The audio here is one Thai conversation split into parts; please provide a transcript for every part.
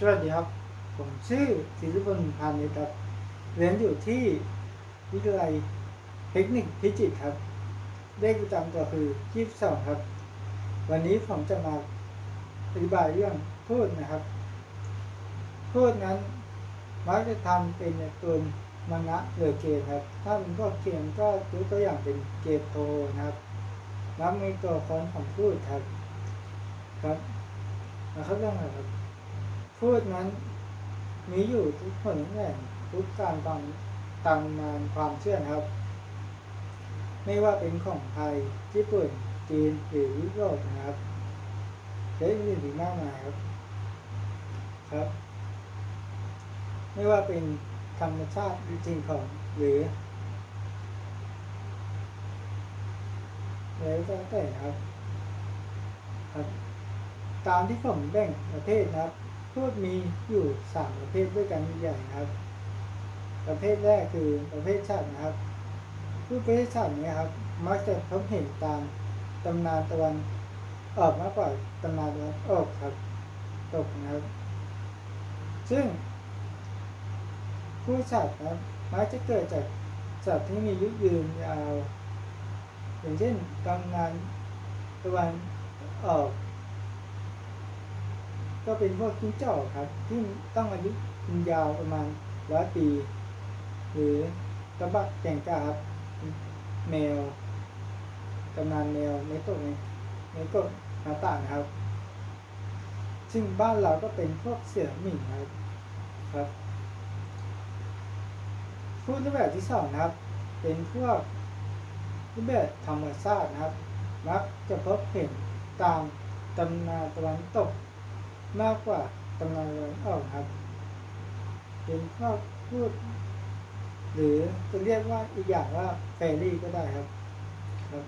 สวัสดีครับ ผมชื่อศิริพลพานิชครับเรียนอยู่ที่วิทยาลัยเทคนิคพิจิตรครับ เลขประจำตัวคือ 22 ครับ วันนี้ผมจะมาอธิบายเรื่องพูดนะครับ พูดนั้นมักจะทำเป็นตัวมังงะหรือเกมครับ ถ้าเป็นพวกเกมก็ยกตัวอย่างเป็นเกมโทนะครับมักมีตัวคอนของพูดครับ ครับนะครับเรื่องอะไรครับ พูดนั้น มีอยู่ทุกคนแห่งทุกการตามตามงานความเชื่อนะครับ ไม่ว่าเป็นของไทยญี่ปุ่นจีนหรือยุโรปนะครับและอื่นอีกมากมายครับ ครับ ไม่ว่าเป็นธรรมชาติจริงของหรือแล้วก็แต่ครับครับ ตามที่ผมแบ่งประเภทนะครับ พูดมีอยู่สามประเภทด้วยกันใหญ่ครับ ประเภทแรกคือประเภทชาตินะครับพูดประเภทชาตินี้ครับ มักจะพบเห็นตามตำนานตะวันออกมากกว่าตำนานตะวันออกครับตกนะครับ ซึ่ง ผู้สัตว์นะครับมักจะเกิดจากสัตว์ที่มียุยืนยาวอย่างเช่นตำนานตะวันออก ก็เป็นพวกจิ้งจอกครับที่ต้องอายุยืนยาวประมาณร้อยปี หรือกระบักแกงกาครับ แมวตำนานแมวเมโตะในโตะนาต่านะครับ ซึ่งบ้านเราก็เป็นพวกเสือหมิ่งครับครับพูดรูปแบบที่สองนะครับ เป็นพวกรูปแบบธรรมชาตินะครับ มักจะพบเห็นตามตำนานตะวันตก มากกว่าตำนานตะวันออกครับ เป็นพวกพูด หรือจะเรียกว่าอีกอย่างว่าแฟรี่ก็ได้ครับครับ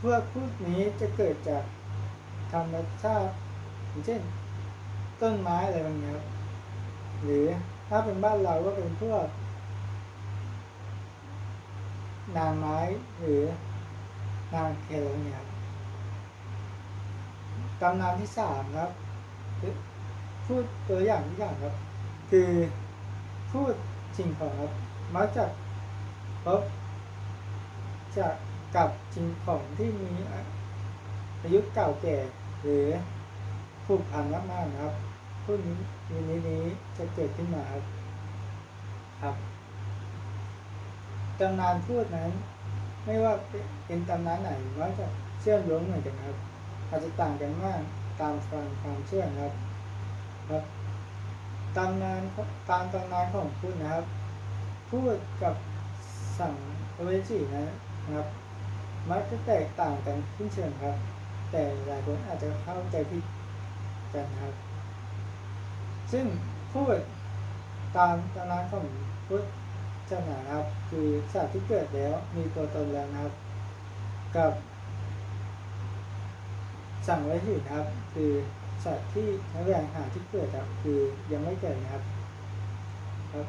พวกพูดนี้จะเกิดจากธรรมชาติอย่างเช่น ต้นไม้อะไรบางอย่างหรือถ้าเป็นบ้านเราก็เป็นพวกนางไม้หรือ นาเคลเนี่ยตำนานที่สามครับ พูดตัวอย่างที่อย่างครับ คือพูดสิ่งของครับมักจะพบจะกับสิ่งของที่มีอายุเก่าแก่ หรือผูกพันมากๆนะครับพูดนี้นี้นี้นี้จะเกิดขึ้นมาครับ ครับตำนานพูดนั้น ไม่ว่าเป็นตำนานไหนมักจะเชื่อมโยงเหมือนกันครับ อาจจะต่างกันมากตามความความเชื่อนะครับครับตำนานตามตำนานของพูดนะครับ พูดกับสั่งเวจีนะครับ มักจะแตกต่างกันขึ้นเชิงครับ แต่หลายคนอาจจะเข้าใจผิดกันครับ ซึ่งพูดตามตำนานของพุทธ ศาสนาครับ คือสัตว์ที่เกิดแล้วมีตัวตนแล้วนะครับ กับ สั่งไว้ที่ครับ คือสัตว์ที่แสวงหาที่เกิดครับ คือยังไม่เกิดนะครับ ครับ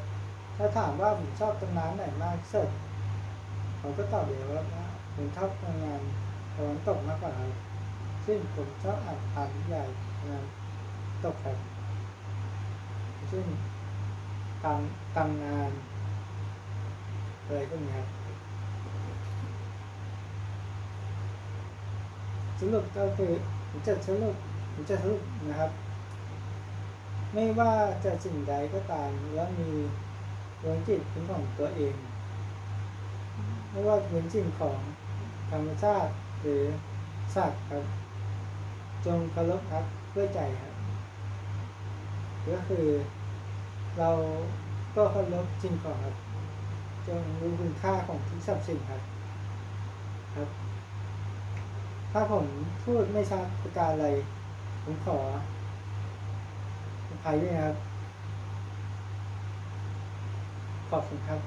ถ้าถามว่าผมชอบตำนานไหนมากสุดผมก็ตอบเลยว่าผมชอบตำนานตะวันตกมากกว่าครับซึ่งผมชอบอ่านอ่านนิยายตำนานตกครับ ซึ่งตำตำนาน อะไรพวกนี้ครับสรุปก็คือผมจะสรุปผมจะสรุปนะครับ ไม่ว่าจะสิ่งใดก็ตามแล้วมีดวงจิตเป็นของตัวเอง ไม่ว่าเป็นสิ่งของธรรมชาติหรือสัตว์ครับ จงเคารพครับเพื่อใจครับก็คือเราก็เคารพสิ่งของครับ จงรู้คุณค่าของทุกสรรพสิ่งครับ ครับ ถ้าผมพูดไม่ชัดประการอะไร ผมขออภัยด้วยครับ ขอบคุณครับ